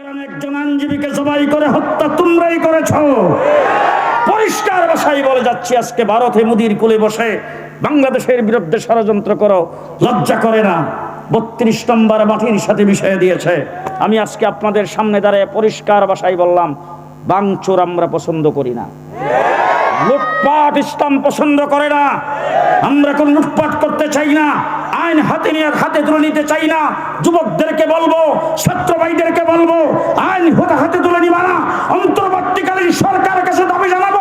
একজন আইনজীবীকে জবাই করে হত্যা তোমরাই করেছ। পরিষ্কার বলে যাচ্ছি, আজকে ভারতে মুদির কুলে বসে বাংলাদেশের বিরুদ্ধে ষড়যন্ত্র করো, লজ্জা করে না। বত্রিশ নম্বর মাটির সাথে মিশিয়ে দিয়েছে। আমি আজকে আপনাদের সামনে দাঁড়িয়ে পরিষ্কার ভাষায় বললাম, বাংচুর আমরা পছন্দ করি না। লুটপাট ইসলাম পছন্দ করে না। আমরা কোন লুটপাট করতে চাই না। আইন হাতে নিয়ে হাতে তুলে নিতে চাই না। যুবকদেরকে বলব ছাত্র ভাইদেরকে বলব, আইন হাতে হাতে তুলে নিবা না। অন্তর্বর্তীকালীন সরকারের কাছে দাবি জানাব,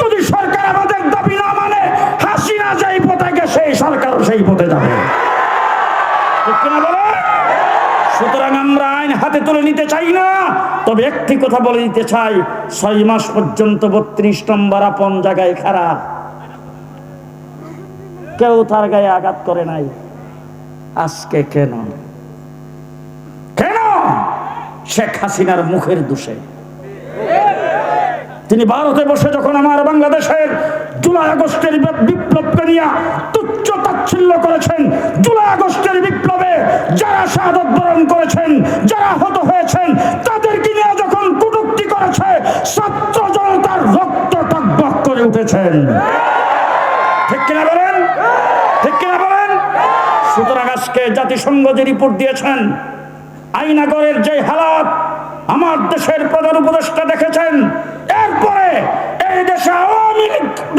যদি সরকার আমাদের দাবি না মানে হাসিনা যেই পথে গেছে সরকার সেই পথে যাবে। সুতরাং আমরা আইন হাতে তুলে নিতে চাই না। তবে একটি কথা বলে দিতে চাই, ছয় মাস পর্যন্ত বত্রিশ নম্বর আপন জায়গায় খারাপ। কেউ তার গায়ে আঘাত করে নাই। আজকে কেন? কেন? শেখ হাসিনার মুখের দোষে। তিনি ভারতে বসে যখন আমার বাংলাদেশের জুলাই আগস্টের বিপ্লবকে নিয়ে তুচ্ছ তাচ্ছিল্য করেছেন, জুলাই আগস্টের বিপ্লবে যারা শাহাদত বরণ করেছেন, যারা হত হয়েছেন, তাদেরকে নিয়ে যখন কটূক্তি করেছে, ছাত্র জনতার রক্ত টকবক করে উঠেছেন। ঠিক কিনা বলেন ঠিক কিনা বলেন সুতরাং আজকে জাতিসংঘ যে রিপোর্ট দিয়েছেন, আইনাগরের যে হালাত, আমার দেশের প্রধান উপদেষ্টা দেখেছেন, এরপরে এই দেশে আওয়ামী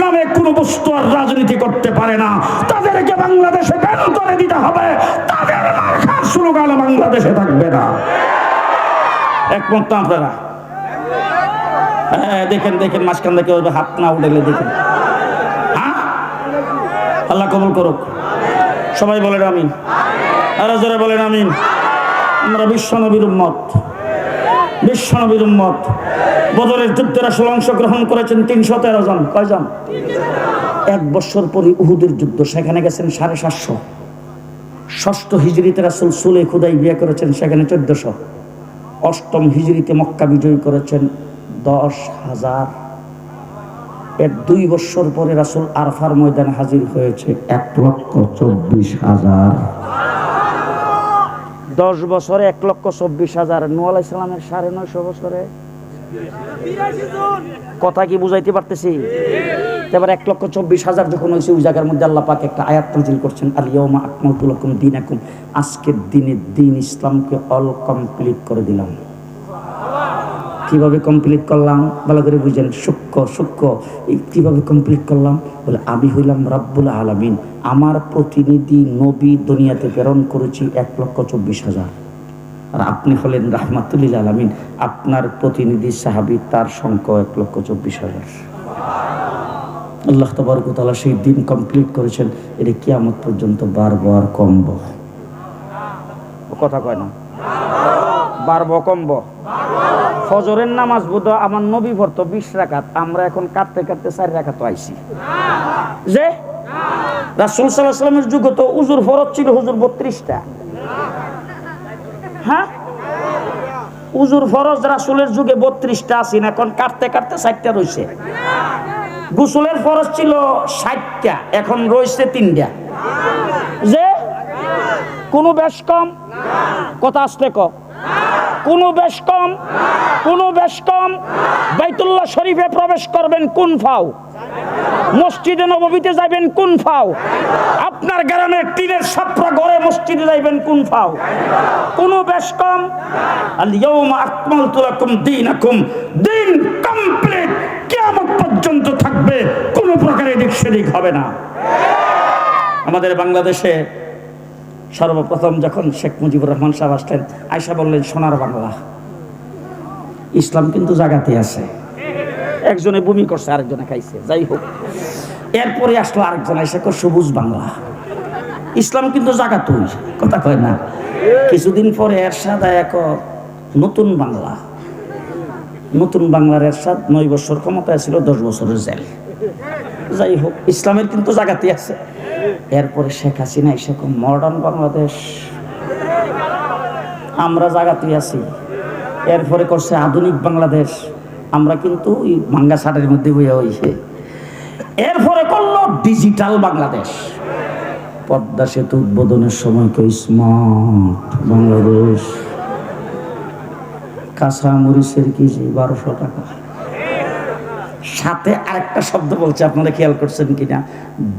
নামে কোন বস্তু আর রাজনীতি করতে পারে না। তাদেরকে বাংলাদেশে ব্যান করে দিতে হবে। তাদের মার্কার স্লোগান বাংলাদেশে থাকবে না। একমত না আপনারা? হ্যাঁ দেখেন দেখেন, মাঝখান থেকে হাত না উঠেলে দেখেন। হ্যাঁ? আল্লাহ কবুল করুক। সবাই বলেন আমিন। আরও জোরে বলেন আমিন। আমরা বিশ্বনবীর উম্মত। বিশ্বনবীর উম্মত। বদরের যুদ্ধের আসলে অংশগ্রহণ করেছেন তিনশো তেরো জন। কয়জন? এক বছর পরে উহুদের যুদ্ধ। সেখানে গেছেন সাড়ে সাতশো। ষষ্ঠ হিজড়িতে রাসুল সুলে খুদাই বিয়ে করেছেন, সেখানে চোদ্দশো। অষ্টম হিজড়িতে মক্কা বিজয় করেছেন দশ হাজার। এর দুই বছর পরে রাসুল আরফার ময়দানে হাজির হয়েছে। এক লক্ষ চব্বিশ হাজার। দশ বছরে এক লক্ষ চব্বিশ হাজার। নুয়াল ইসলামের সাড়ে নয়শো বছরে। কথা কি বুঝাইতে পারতেছি? এবার এক লক্ষ চব্বিশ হাজার যখন হয়েছে ওই জায়গার মধ্যে আল্লাহ পাক একটা আয়াত নাজিল করছেন আলিয়মা আকমতুলকুম দিন আকুম আজকের দিনে দিন ইসলামকে অল কমপ্লিট করে দিলাম। কীভাবে কমপ্লিট করলাম? ভালো করে বুঝলেন সূক্ষ্ম সূক্ষ্ম। এই কীভাবে কমপ্লিট করলাম? বলে, আমি হইলাম রাব্বুল আলামিন। আমার প্রতিনিধি নবী দুনিয়াতে প্রেরণ করেছি এক লক্ষ চব্বিশ হাজার। আর আপনি হলেন রাহমাতুল্লিল আলামিন। আপনার প্রতিনিধি সাহাবি তার সংখ্যা এক লক্ষ চব্বিশ হাজার। আল্লাহ তবরকতালা সেই দিন কমপ্লিট করেছেন। এটা কি কিয়ামত পর্যন্ত বারবার কমব। কথা কয় না? বারব কমব। ফজরের নামাজ বোধ আমার নবী ভর্ত বিশ রাখাত আমরা এখন কাটতে কাটতে চার রাখাত আইছি। যে? রাসুল সাল্লামের যুগ তো উজুর ফরজ ছিল হুজুর বত্রিশটা। হ্যাঁ? উজুর ফরজ রাসুলের যুগে বত্রিশটা আছেন, এখন কাটতে কাটতে ষাটটা রয়েছে গুসুলের ফরজ ছিল ষাটটা, এখন রয়েছে তিনটা। যে? কোনো বেশ কম? কথা আসলে ক কোনো বেশ কম, কোনো বেশ কম বাইতুল্লাহ শরীফে প্রবেশ করবেন কোন ফাও? মসজিদে নববীতে যাবেন কোন ফাও? আপনার গ্রামের টিনের সাপড়া ঘরে মসজিদে যাইবেন কোন ফাও? কোনো বেশ কম? দিন কমপ্লিট, কিয়ামত পর্যন্ত থাকবে। কোনো প্রকার এদিক সেদিক হবে না। আমাদের বাংলাদেশে সর্বপ্রথম যখন শেখ মুজিবুর রহমান সাহেব আসলেন আয়সা বললেন, সোনার বাংলা। ইসলাম কিন্তু জাগাতে আছে। একজনে বমি করছে, আরেকজনে খাইছে। যাই হোক, এরপরে আসলো আরেকজন এসে সবুজ বাংলা। ইসলাম কিন্তু জাগাতই, কথা কয় না। কিছুদিন পরে এরশাদ এক নতুন বাংলা। নতুন বাংলার এরশাদ নয় বছর ক্ষমতায় ছিল, দশ বছরের জেল। যাই হোক, ইসলামের কিন্তু জাগাতে আছে। এরপরে শেখ হাসিনা এসে মডার্ন বাংলাদেশ আমরা জাগাতে আছি। এরপরে করছে আধুনিক বাংলাদেশ আমরা কিন্তু ওই ভাঙ্গা সাটের মধ্যে বইয়া হয়েছে এরপরে করল ডিজিটাল বাংলাদেশ পদ্মা সেতু উদ্বোধনের সময় কেউ স্মার্ট বাংলাদেশ কাঁচা মরিচের কেজি বারোশো টাকা। সাথে আরেকটা শব্দ বলছে, আপনারা খেয়াল করছেন কিনা?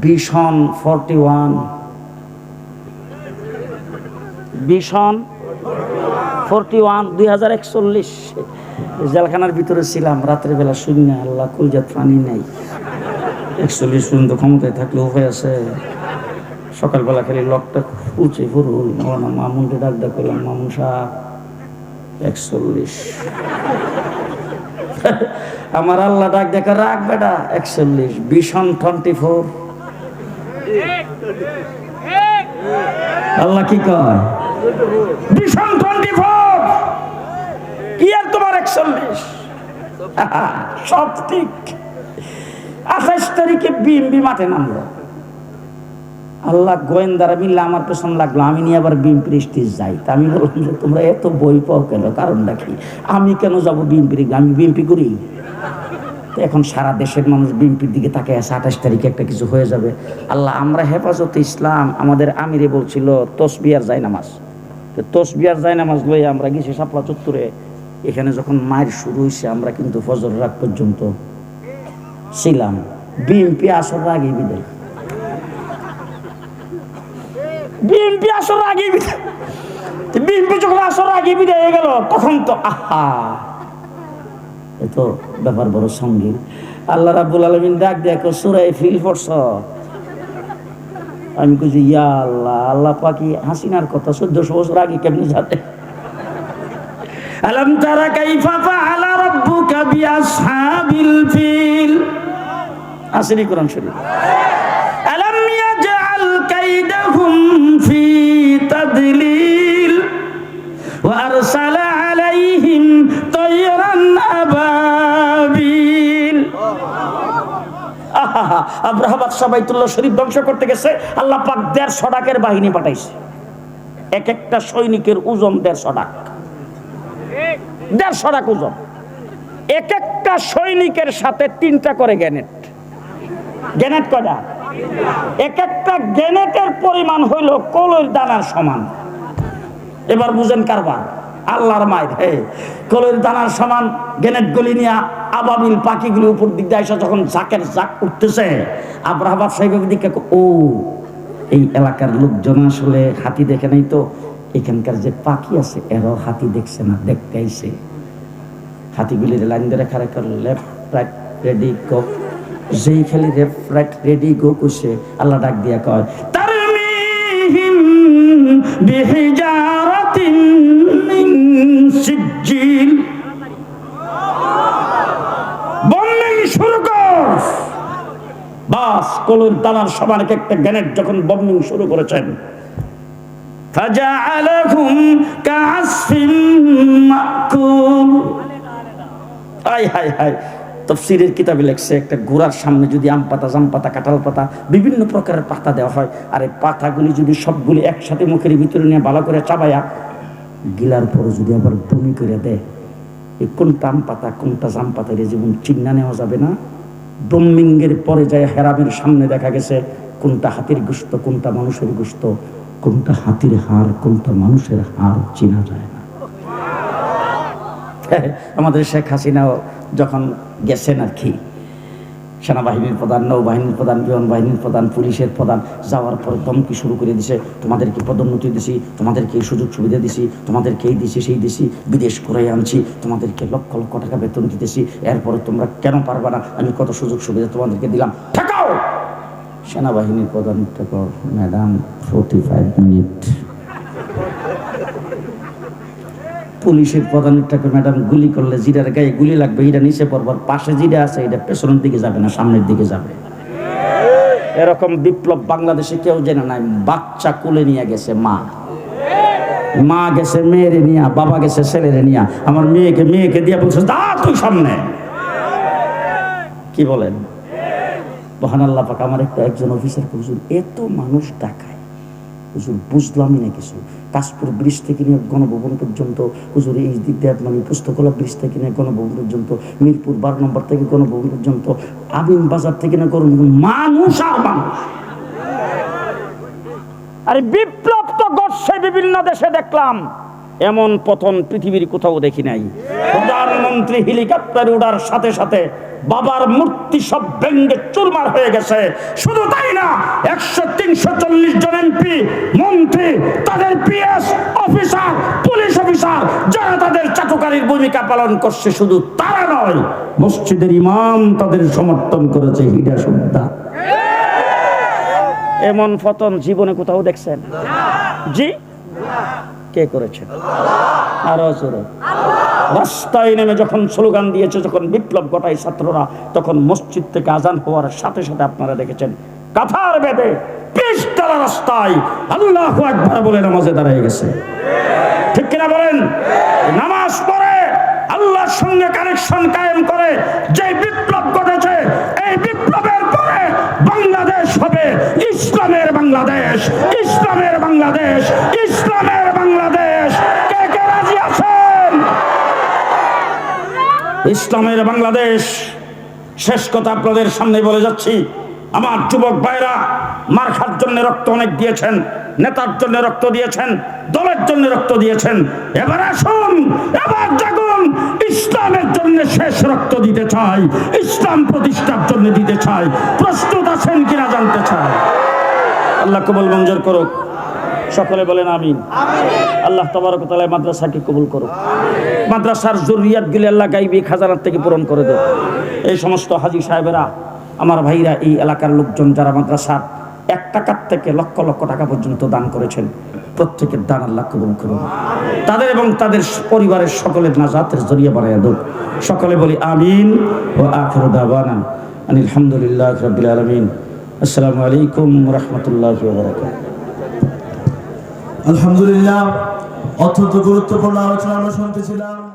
ভীষণ ফর্টি ওয়ান। ভীষণ ফোরটি ওয়ান, দুই হাজার একচল্লিশ। জেলখানার ভিতরে ছিলাম রাত্রেবেলা শূন্য আল্লাহ কুলজাত প্রাণী নেই। একচল্লিশ পর্যন্ত ক্ষমতায় থাকলে উপায় আছে। সকালবেলা খালি লকটা উঁচে ফুরুল। মামুনকে ডাক ডাক করলাম, মামুন সাহ একচল্লিশ। আমার আল্লাহ ডাক দেখা রাখ বেটা, একচল্লিশ, ভীষণ টোয়েন্টি ফোর। আল্লাহ কি কয়? ভীষণ টোয়েন্টি ফোর। কি আর তোমার একচল্লিশ? সব ঠিক। আঠাশ তারিখে বিএমবি মাঠে নামলো। আল্লাহ গোয়েন্দারা মিললে আমার পেছন লাগল, আমি নিয়ে আবার বিএমপির স্টেজ যাই। তা আমি বললাম যে, তোমরা এত বই পাও কেন? কারণটা কি? আমি কেন যাব বিএমপির আমি বিএমপি করি? এখন সারা দেশের মানুষ বিএনপির দিকে তাকে আছে, আঠাশ তারিখে একটা কিছু হয়ে যাবে। আল্লাহ, আমরা হেফাজতে ইসলাম, আমাদের আমিরে বলছিল, তসবিয়ার যায় নামাজ। তো তসবিয়ার যায় নামাজ লই আমরা গেছি সাপলা চত্বরে। এখানে যখন মায়ের শুরু হয়েছে আমরা কিন্তু ফজর রাত পর্যন্ত ছিলাম। বিএনপি আসর আগে বিদায়। বিএনপি আসর আগে বিএনপি যখন আসর আগে বিদায় গেল, তখন তো আহা। এ তো ব্যাপার বড় সঙ্গীন। আল্লাহ রাব্বুল আলমিন ডাক দেখো সুরাই ফিল পড়ছ? আমি কইছি, ইয়া আল্লাহ আল্লাহ পাকি হাসিনার কথা চোদ্দশো বছর আগে কেমনি যাবে আলম তারা কাইফা ফাআলা রাব্বুকা বিআসহাবিল ফিল। আসেনি কোরআন শরীফ। আব্রাহাবাদ সবাইতুল্লাহ শরীফ ধ্বংস করতে গেছে, আল্লাহ পাক দেড়শো ডাকের বাহিনী পাঠাইছে। এক একটা সৈনিকের ওজন দেড়শো ডাক। দেড়শো ডাক ওজন। এক একটা সৈনিকের সাথে তিনটা করে গ্যানেট। গ্যানেট কয়টা? এক একটা গ্যানেটের পরিমাণ হইল কলইর দানার সমান। এবার বুঝেন কারবার। আল্লাহর মায়ের হে। কলের দানার সমান গেনেট গলি নিয়ে আবাবিল পাখিগুলি উপর দিক দিয়ে এসে যখন জাকের জাক উঠতেছে আব্রাহাবাদ সাহেবের দিকে ও, এই এলাকার লোকজন আসলে হাতি দেখে নাই তো? এখানকার যে পাখি আছে, এরাও হাতি দেখছে না, দেখতে আইছে। হাতিগুলির লাইন ধরে খারে লেফট রাইট রেডি গো যেই খালি লেফট রাইট রেডি গো কুসে আল্লাহ ডাক দিয়া কয়, তারমিহিম বিহিজারাতিন মিন সিজ্জিল বম্বিং শুরু কর বাস কলুর দানার সমান এক একটা গ্যানেট যখন বম্বিং শুরু করেছেন فجعلهم كعصف مأكول হাই হাই হাই তফসিরের কিতাবে লেখছে একটা গোড়ার সামনে যদি আম পাতা জাম পাতা কাঁঠাল পাতা বিভিন্ন প্রকারের পাতা দেওয়া হয় আর এই পাতাগুলি যদি সবগুলি একসাথে মুখের ভিতরে নিয়ে ভালো করে চাবায়া গিলার পরে যদি আবার বমি করে দেয় এই কোনটা আম পাতা কোনটা জাম পাতা, এর যেমন চিন্না নেওয়া যাবে না। ব্রহ্মিঙ্গের পরে যায় হেরামের সামনে দেখা গেছে, কোনটা হাতির গুস্ত, কোনটা মানুষের গুস্ত, কোনটা হাতির হাড়, কোনটা মানুষের হাড় চেনা যায় না। আমাদের শেখ হাসিনাও যখন গেছেন আর কি সেনাবাহিনীর প্রধান, নৌবাহিনীর প্রধান বিমান বাহিনীর প্রধান, পুলিশের প্রধান যাওয়ার পর দমকি শুরু করে দিছে। তোমাদেরকে পদোন্নতি দিছি, তোমাদেরকে এই সুযোগ সুবিধা দিছি, তোমাদেরকে এই দিছি, সেই দিছি, বিদেশ করে আনছি, তোমাদেরকে লক্ষ লক্ষ টাকা বেতন দিতেছি। এরপরে তোমরা কেন পারবা না? আমি কত সুযোগ সুবিধা তোমাদেরকে দিলাম। সেনাবাহিনীর প্রধান ম্যাডাম ফোর্টি ফাইভ মিনিট পুলিশের প্রধানের টাকা ম্যাডাম গুলি করলে জিরার গায়ে গুলি লাগবে এটা নিচে পড়বার, পাশে জিরা আছে, এটা পেছনের দিকে যাবে না, সামনের দিকে যাবে। এরকম বিপ্লব বাংলাদেশে কেউ জেনে নাই বাচ্চা কুলে নিয়ে গেছে মা। মা গেছে, মেয়েরে নিয়া, বাবা গেছে, ছেলেরে নিয়া। আমার মেয়েকে মেয়েকে দিয়ে বলছে দা তুই সামনে। কি বলেন? মহান আল্লাহ পাক, আমার একটা একজন অফিসার হুজুর এত মানুষ ডাকায় হুজুর, বুঝলামই না কিছু। কাশপুর ব্রিজ থেকে নিয়ে গণভবন পর্যন্ত, হুজুর, এই দিক দিয়ে মানে পুস্তকলা ব্রিজ থেকে নিয়ে গণভবন পর্যন্ত, মিরপুর বারো নম্বর থেকে গণভবন পর্যন্ত আবিন বাজার থেকে না গণভবন মানুষ আর মানুষ। আরে বিপ্লব তো ঘটছে বিভিন্ন দেশে দেখলাম। এমন পতন পৃথিবীর কোথাও দেখি নাই। প্রধানমন্ত্রী হেলিকপ্টার উড়ার সাথে সাথে বাবার মূর্তি সব ব্যঙ্গে চুরমার হয়ে গেছে। শুধু তাই না, একশো তিনশো চল্লিশ জন এমপি, মন্ত্রী, তাদের পিএস অফিসার, পুলিশ অফিসার, যারা তাদের চাটুকারীর ভূমিকা পালন করছে, শুধু তারা নয়, মসজিদের ইমাম তাদের সমর্থন করেছে, হিডা সুদ্দা এমন ফতন জীবনে কোথাও দেখছেন? জি? কে করেছেন আরও জোরে। রাস্তায় নেমে যখন স্লোগান দিয়েছে, যখন বিপ্লব ঘটায় ছাত্ররা, তখন মসজিদ থেকে আজান হওয়ার সাথে সাথে আপনারা দেখেছেন কাথার বেদে পিস্তালা রাস্তায় আল্লাহ একবার বলে নামাজে দাঁড়িয়ে গেছে। ঠিক কিনা বলেন? নামাজ পড়ে, আল্লাহর সঙ্গে কানেকশন কায়েম করে, যে বিপ্লব ঘটেছে, এই বিপ্লবের পরে বাংলাদেশ হবে ইসলামের বাংলাদেশ ইসলামের বাংলাদেশ ইসলামের বাংলাদেশ কে কে রাজি আছেন ইসলামের বাংলাদেশ, শেষ কথা আপনাদের সামনে বলে যাচ্ছি, আমার যুবক ভাইরা মার্খার জন্য রক্ত অনেক দিয়েছেন, নেতার জন্য রক্ত দিয়েছেন, দলের জন্য রক্ত দিয়েছেন। এবার আসুন, এবার জাগুন, ইসলামের জন্য শেষ রক্ত দিতে চাই, ইসলাম প্রতিষ্ঠার জন্য দিতে চাই। প্রস্তুত আছেন কিনা জানতে চাই। আল্লাহ কবুল মঞ্জুর করুক। সকলে বলেন আমিন। আল্লাহ তবরক তাআলা মাদ্রাসাকে কবুল করুক। মাদ্রাসার জরুরিয়াত গুলি আল্লাহ গাইবি খাজানার থেকে পূরণ করে দেয় এই সমস্ত হাজি সাহেবেরা, আমার ভাইরা, এই এলাকার লোকজন যারা মাদ্রাসার এক টাকার থেকে লক্ষ লক্ষ টাকা পর্যন্ত দান করেছেন, প্রত্যেকের দান আল্লাহ কবুল করুন তাদের এবং তাদের পরিবারের সকলের নাজাতের জরিয়া বানাইয়া দেব সকলে বলি আমিন ও আখির দাবানা আলহামদুলিল্লাহ রবিল আলমিন। আসসালামু আলাইকুম রহমতুল্লাহ আলহামদুলিল্লাহ অত্যন্ত গুরুত্বপূর্ণ আলোচনা আমরা শুনতেছিলাম।